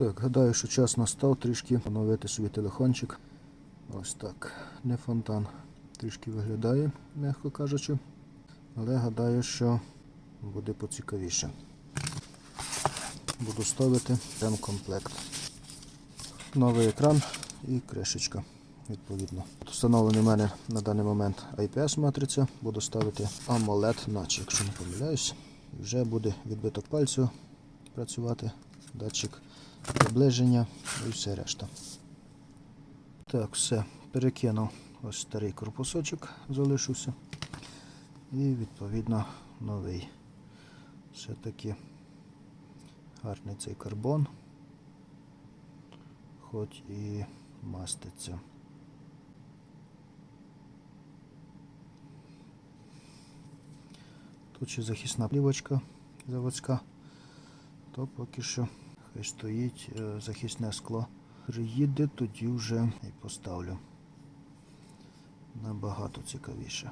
Так, гадаю, що час настав трішки поновити собі телефончик. Ось так. Не фонтан. Трішки виглядає, м'яко кажучи. Але гадаю, що буде поцікавіше. Буду ставити ремкомплект. Новий екран і кришечка. Відповідно. Встановлений у мене на даний момент IPS матриця. Буду ставити AMOLED наче, якщо не помиляюсь. Вже буде відбиток пальцю працювати, датчик приближення і все решта. Так, все, перекинув ось старий корпусочок, залишився. І відповідно новий. Все-таки гарний цей карбон, хоч і маститься. Тут ще захисна плівочка заводська, то поки що стоїть е, захисне скло. Приїде, тоді вже і поставлю. Набагато цікавіше.